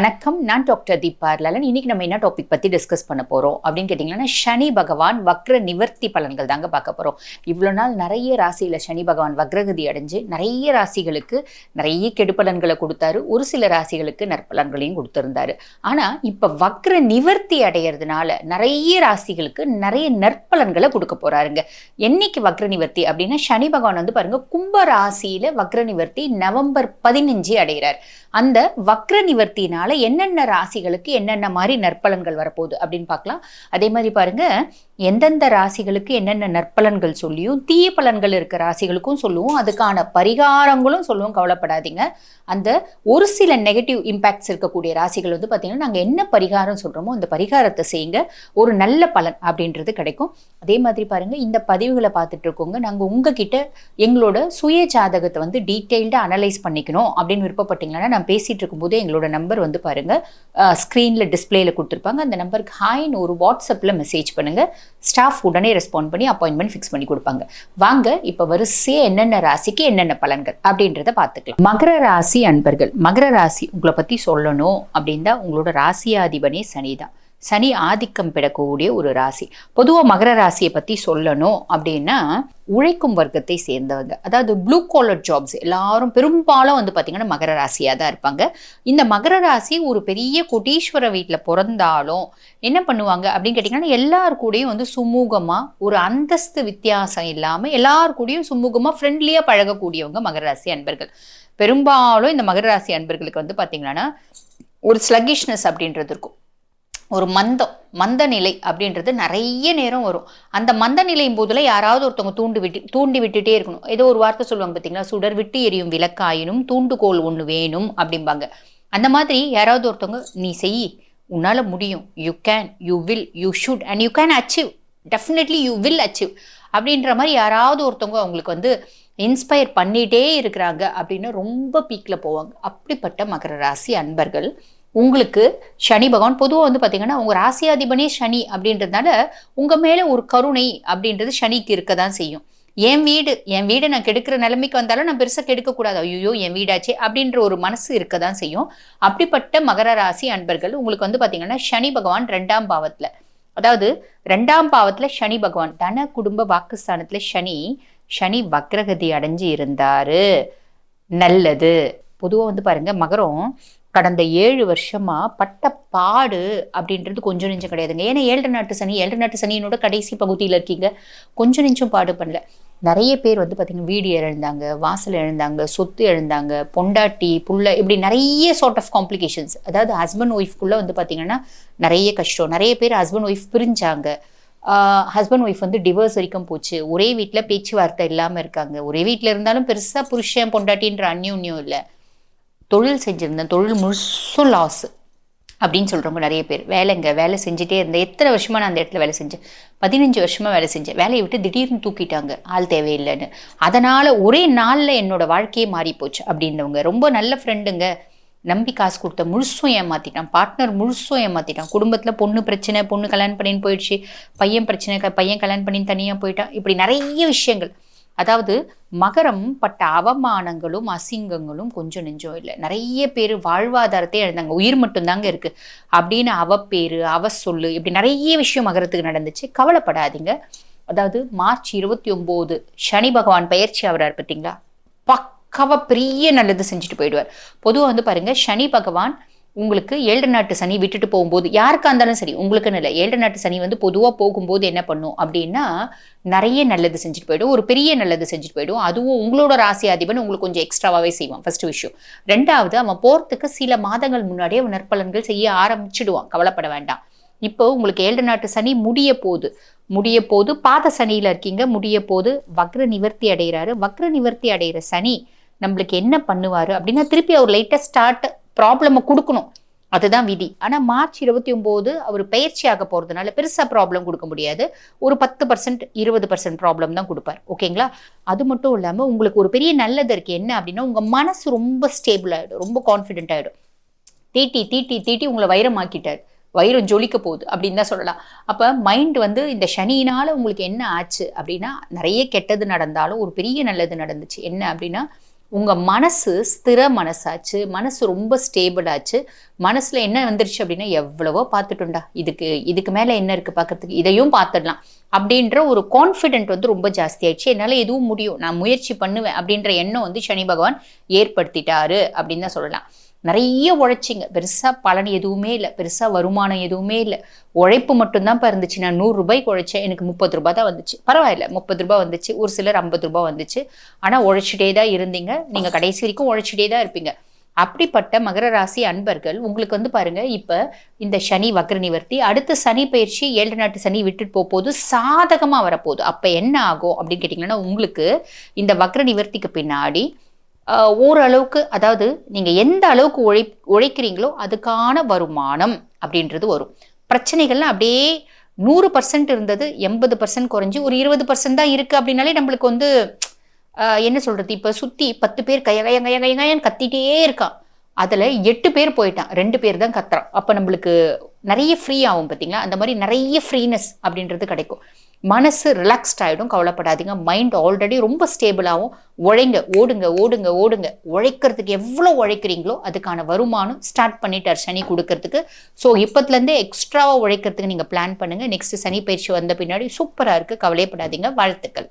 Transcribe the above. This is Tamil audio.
வணக்கம். நான் டாக்டர் தீபா லலன் இன்னைக்கு நம்ம என்ன டாபிக் பத்தி டிஸ்கஸ் பண்ண போறோம்? அப்படின்னு கேட்டிங்கன்னா சனி பகவான் வக்ர நிவர்த்தி பலன்கள் தாங்க பார்க்க போறோம். இவ்வளோ நாள் நிறைய ராசியில சனி பகவான் வக்ரகதி அடைஞ்சு நிறைய ராசிகளுக்கு நிறைய கெடுபலன்களை கொடுத்தாரு. ஒரு சில ராசிகளுக்கு நற்பலன்களையும் கொடுத்திருந்தாரு. ஆனா இப்ப வக்ர நிவர்த்தி அடையிறதுனால நிறைய ராசிகளுக்கு நிறைய நற்பலன்களை கொடுக்க போறாருங்க. என்னைக்கு வக்ர நிவர்த்தி அப்படின்னா சனி பகவான் வந்து பாருங்க கும்ப ராசியில வக்ர நிவர்த்தி நவம்பர் பதினஞ்சு அடைகிறார் அந்த வக்ர நிவர்த்தினால என்னென்ன ராசிகளுக்கு என்னென்ன மாதிரி நற்பலன்கள் வரப்போகுது அப்படின்னு பார்க்கலாம். அதே மாதிரி பாருங்க எந்தெந்த ராசிகளுக்கு என்னென்ன நற்பலன்கள் சொல்லியும் தீய பலன்கள் இருக்க ராசிகளுக்கும் சொல்லுவோம். அதுக்கான பரிகாரங்களும் சொல்லுவோம். கவலைப்படாதீங்க. அந்த ஒரு சில நெகட்டிவ் இம்பேக்ட்ஸ் இருக்கக்கூடிய ராசிகள் வந்து பார்த்தீங்கன்னா நாங்கள் என்ன பரிகாரம் சொல்கிறோமோ அந்த பரிகாரத்தை செய்யுங்க. ஒரு நல்ல பலன் அப்படின்றது கிடைக்கும். அதே மாதிரி பாருங்க இந்த பதிவுகளை பார்த்துட்டு இருக்கோங்க நாங்கள் உங்ககிட்ட எங்களோட சுய ஜாதகத்தை வந்து டீட்டெயில்டாக அனலைஸ் பண்ணிக்கணும் அப்படின்னு விருப்பப்பட்டீங்கன்னா நான் பேசிகிட்டு இருக்கும்போது எங்களோட நம்பர் வந்து பாருங்க ஸ்க்ரீனில் டிஸ்பிளேயில் கொடுத்துருப்பாங்க. அந்த நம்பருக்கு ஹாய்னு ஒரு வாட்ஸ்அப்பில் மெசேஜ் பண்ணுங்கள் ஸ்டாஃப் உடனே ரெஸ்பாண்ட் பண்ணி அப்பாயின்மெண்ட் ஃபிக்ஸ் பண்ணி கொடுப்பாங்க. வாங்க இப்போ வரிசையாக என்னென்ன ராசிக்கு என்னென்ன பலன்கள் அப்படின்றத பார்த்துக்கலாம். மகர ராசி அன்பர்கள் மகர ராசி உங்களை பற்றி சொல்லணும் அப்படின்னா உங்களோட ராசியாதிபனே சனி தான் சனி ஆதிக்கம் பெறக்கூடிய ஒரு ராசி. பொதுவாக மகர ராசியை பற்றி சொல்லணும் அப்படின்னா உழைக்கும் வர்க்கத்தை சேர்ந்தவங்க. அதாவது ப்ளூ காலர் ஜாப்ஸ் எல்லாரும் பெரும்பாலும் வந்து பார்த்திங்கன்னா மகர ராசியாக தான் இருப்பாங்க. இந்த மகர ராசி ஒரு பெரிய கோட்டீஸ்வர வீட்டில் பிறந்தாலும் என்ன பண்ணுவாங்க அப்படின்னு கேட்டிங்கன்னா எல்லார் கூடயும் வந்து சுமூகமாக ஒரு அந்தஸ்து வித்தியாசம் இல்லாமல் எல்லார் கூடயும் சுமூகமாக ஃப்ரெண்ட்லியாக பழகக்கூடியவங்க மகர ராசி அன்பர்கள். பெரும்பாலும் இந்த மகர ராசி அன்பர்களுக்கு வந்து பார்த்திங்கன்னா ஒரு ஸ்லகிஷ்னஸ் அப்படின்றது இருக்கும். ஒரு மந்தம் மந்த நிலை அப்படின்றது நிறைய நேரம் வரும். அந்த மந்த நிலையும் போதில் யாராவது ஒருத்தவங்க தூண்டு விட்டு தூண்டி விட்டுட்டே இருக்கணும். ஏதோ ஒரு வார்த்தை சொல்லுவாங்க பார்த்தீங்களா? சுடர் விட்டு எரியும் விளக்காயினும் தூண்டுகோல் ஒன்று வேணும் அப்படிம்பாங்க. அந்த மாதிரி யாராவது ஒருத்தவங்க நீ செய் உன்னால் முடியும். You can you will you should and you can achieve definitely you will achieve அப்படின்ற மாதிரி யாராவது ஒருத்தவங்க அவங்களுக்கு வந்து இன்ஸ்பயர் பண்ணிகிட்டே இருக்கிறாங்க அப்படின்னு ரொம்ப பீக்கில் போவாங்க. அப்படிப்பட்ட மகர ராசி அன்பர்கள் உங்களுக்கு சனி பகவான் பொதுவாக வந்து பார்த்தீங்கன்னா உங்கள் ராசியாதிபனே சனி அப்படின்றதுனால உங்கள் மேலே ஒரு கருணை அப்படின்றது சனிக்கு இருக்க தான் செய்யும். என் வீடு என் வீடை நான் கெடுக்கிற நிலைமைக்கு வந்தாலும் நான் பெருசாக கெடுக்கக்கூடாது ஐயோ என் வீடாச்சே அப்படின்ற ஒரு மனசு இருக்க தான் செய்யும். அப்படிப்பட்ட மகர ராசி அன்பர்கள் உங்களுக்கு வந்து பார்த்தீங்கன்னா சனி பகவான் ரெண்டாம் பாவத்தில். அதாவது ரெண்டாம் பாவத்தில் சனி பகவான் தன குடும்ப வாக்குஸ்தானத்தில் சனி சனி வக்ரகதி அடைஞ்சு இருந்தாரு. நல்லது. பொதுவாக வந்து பாருங்கள் மகரம் கடந்த ஏழு வருஷமா பட்ட பாடு அப்படின்றது கொஞ்சம் நெஞ்சம் கிடையாதுங்க. ஏன்னா ஏழு நாட்டு சனி ஏழு நாட்டு சனியினோட கடைசி பகுதியில் இருக்கீங்க. கொஞ்சம் நெஞ்சம் பாடு பண்ணல. நிறைய பேர் வந்து பார்த்தீங்கன்னா வீடு இழந்தாங்க வாசல் இழந்தாங்க சொத்து இழந்தாங்க பொண்டாட்டி புள்ள இப்படி நிறைய சார்ட் ஆஃப் காம்ப்ளிகேஷன்ஸ் அதாவது ஹஸ்பண்ட் ஒய்ஃப்குள்ளே வந்து பார்த்தீங்கன்னா நிறைய கஷ்டம். நிறைய பேர் ஹஸ்பண்ட் ஒய்ஃப் பிரிஞ்சாங்க. ஹஸ்பண்ட் ஒய்ஃப் வந்து டிவோர்ஸ் வரைக்கும் போச்சு. ஒரே வீட்டில் பேச்சுவார்த்தை இல்லாமல் இருக்காங்க. ஒரே வீட்டில் இருந்தாலும் பெருசாக புருஷன் பொண்டாட்டின்ற அந்யோன்யம் இல்லை. தொழில் செஞ்சுருந்தேன். தொழில் முழுசும் லாஸு அப்படின்னு சொல்கிறவங்க நிறைய பேர். வேலைங்க வேலை செஞ்சுட்டே இருந்தேன். எத்தனை வருஷமாக நான் அந்த இடத்துல வேலை செஞ்சேன்? பதினஞ்சு வருஷமாக வேலை செஞ்சேன். வேலையை விட்டு திடீர்னு தூக்கிட்டாங்க. ஆள் தேவையில்லைன்னு. அதனால் ஒரே நாளில் என்னோட வாழ்க்கையே மாறி போச்சு அப்படின்றவங்க. ரொம்ப நல்ல ஃப்ரெண்டுங்க நம்பி காசு கொடுத்த முழுசும் ஏமாற்றிட்டான் பார்ட்னர் முழுசும் ஏமாற்றிட்டான் குடும்பத்தில் பொண்ணு பிரச்சனை பொண்ணு கல்யாணம் பண்ணின்னு போயிடுச்சு. பையன் பிரச்சனை பையன் கல்யாணம் பண்ணி தனியாக போயிட்டான். இப்படி நிறைய விஷயங்கள். அதாவது மகரம் பட்ட அவமானங்களும் அசிங்கங்களும் கொஞ்சம் நெஞ்சம் இல்லை. நிறைய பேர் வாழ்வாதாரத்தை இழந்தாங்க. உயிர் மட்டும்தாங்க இருக்கு. அப்படின்னு அவ பேரு அவ சொல்லு இப்படி நிறைய விஷயம் மகரத்துக்கு நடந்துச்சு. கவலைப்படாதீங்க. அதாவது மார்ச் இருபத்தி ஒன்பது சனி பகவான் பயிற்சி ஆகிறார் பார்த்தீங்களா? பக்காவா பெரிய நல்லது செஞ்சுட்டு போயிடுவார். பொதுவாக வந்து பாருங்க சனி பகவான் உங்களுக்கு ஏழு நாட்டு சனி விட்டுட்டு போகும்போது யாருக்கா இருந்தாலும் சரி உங்களுக்குன்னு இல்லை ஏழு நாட்டு சனி வந்து பொதுவாக போகும்போது என்ன பண்ணும் அப்படின்னா நிறைய நல்லது செஞ்சுட்டு போயிடும். ஒரு பெரிய நல்லது செஞ்சுட்டு போயிடும். அதுவும் உங்களோட ராசி அதிபன் உங்களுக்கு கொஞ்சம் எக்ஸ்ட்ராவாகவே செய்வான் ஃபர்ஸ்ட் விஷயம். ரெண்டாவது அவன் போகிறதுக்கு சில மாதங்கள் முன்னாடியே அவன் நற்பலன்கள் செய்ய ஆரம்பிச்சிடுவான். கவலைப்பட வேண்டாம். இப்போ உங்களுக்கு ஏழு நாட்டு சனி முடிய போகுது. முடிய போது பாத சனியில் இருக்கீங்க. முடிய போது வக்ர நிவர்த்தி அடைகிறாரு. வக்ர நிவர்த்தி அடைகிற சனி நம்மளுக்கு என்ன பண்ணுவார் அப்படின்னா திருப்பி அவர் லைட்டாக ஸ்டார்ட் ப்ராப்ளமை கொடுக்கணும். அதுதான் விதி. ஆனால் மார்ச் இருபத்தி ஒம்போது அவர் பயிற்சியாக போகிறதுனால பெருசாக ப்ராப்ளம் கொடுக்க முடியாது. ஒரு பத்து பர்சன்ட் இருபது பர்சன்ட் ப்ராப்ளம் தான் கொடுப்பார். ஓகேங்களா? அது மட்டும் இல்லாமல் உங்களுக்கு ஒரு பெரிய நல்லது இருக்குது என்ன அப்படின்னா உங்கள் மனசு ரொம்ப ஸ்டேபிள் ஆகிடும் ரொம்ப கான்ஃபிடென்ட் ஆகிடும் தீட்டி தீட்டி தீட்டி உங்களை வைரமாக்கிட்டார். வைரம் ஜொலிக்க போகுது அப்படின்னு தான் சொல்லலாம். அப்போ மைண்ட் வந்து இந்த சனியினால் உங்களுக்கு என்ன ஆச்சு அப்படின்னா நிறைய கெட்டது நடந்தாலும் ஒரு பெரிய நல்லது நடந்துச்சு. என்ன அப்படின்னா உங்கள் மனசு ஸ்திர மனசாச்சு மனசு ரொம்ப ஸ்டேபிள் ஆச்சு மனசில் என்ன வந்துருச்சு அப்படின்னா எவ்வளவோ பார்த்துட்டோம்டா இதுக்கு இதுக்கு மேலே என்ன இருக்குது பார்க்கறதுக்கு? இதையும் பார்த்துடலாம். அப்படின்ற ஒரு கான்ஃபிடென்ட் வந்து ரொம்ப ஜாஸ்தியாயிடுச்சு என்னால் எதுவும் முடியும். நான் முயற்சி பண்ணுவேன் அப்படின்ற எண்ணம் வந்து சனி பகவான் ஏற்படுத்திட்டாரு அப்படின்னு தான் சொல்லலாம். நிறைய உழைச்சிங்க. பெருசாக பலன் எதுவுமே இல்லை. பெருசாக வருமானம் எதுவுமே இல்லை. உழைப்பு மட்டும்தான் இப்போ இருந்துச்சு. நான் நூறுரூபாய்க்கு உழைச்சேன். எனக்கு முப்பது ரூபா தான் வந்துச்சு. பரவாயில்ல முப்பது ரூபாய் வந்துச்சு. ஒரு சிலர் ஐம்பது ரூபாய் வந்துச்சு. ஆனால் உழைச்சிட்டே தான் இருந்தீங்க. நீங்கள் கடைசி வரைக்கும் உழைச்சிட்டே தான் இருப்பீங்க. அப்படிப்பட்ட மகர ராசி அன்பர்கள் உங்களுக்கு வந்து பாருங்க இப்போ இந்த சனி வக்ர நிவர்த்தி அடுத்த சனி பயிற்சி ஏழு நாட்டு சனி விட்டுட்டு போக சாதகமாக வரப்போகுது. அப்போ என்ன ஆகும் அப்படின்னு கேட்டிங்கன்னா உங்களுக்கு இந்த வக்ர நிவர்த்திக்கு பின்னாடி ஓரளவுக்கு அதாவது நீங்க எந்த அளவுக்கு உழை உழைக்கிறீங்களோ அதுக்கான வருமானம் அப்படின்றது வரும். பிரச்சனைகள்லாம் அப்படியே நூறு பர்சன்ட் இருந்தது எண்பது பர்சன்ட் குறைஞ்சி ஒரு இருபது பர்சன்ட் தான் இருக்கு அப்படின்னாலே நம்மளுக்கு வந்து என்ன சொல்றது? இப்போ சுத்தி பத்து பேர் கைய கய கய கய கத்திட்டே இருக்கான். அதுல எட்டு பேர் போயிட்டான் ரெண்டு பேர் தான் கத்துறான். அப்போ நம்மளுக்கு நிறைய ஃப்ரீ ஆகும் பார்த்தீங்களா அந்த மாதிரி நிறைய ஃப்ரீனஸ் அப்படின்றது கிடைக்கும். மனசு ரிலாக்ஸ்ட் ஆகிடும் கவலைப்படாதீங்க. மைண்ட் ஆல்ரெடி ரொம்ப ஸ்டேபிளாகவும் உழைங்க ஓடுங்க ஓடுங்க ஓடுங்க. உழைக்கிறதுக்கு எவ்வளோ உழைக்கிறீங்களோ அதுக்கான வருமானம் ஸ்டார்ட் பண்ணிட்டார் சனி கொடுக்கறதுக்கு. ஸோ இப்போத்துலேருந்தே எக்ஸ்ட்ராவாக உழைக்கிறதுக்கு நீங்கள் பிளான் பண்ணுங்கள் நெக்ஸ்ட் சனி பயிற்சி வந்த பின்னாடி சூப்பராக இருக்குது கவலையப்படாதீங்க. வாழ்த்துக்கள்.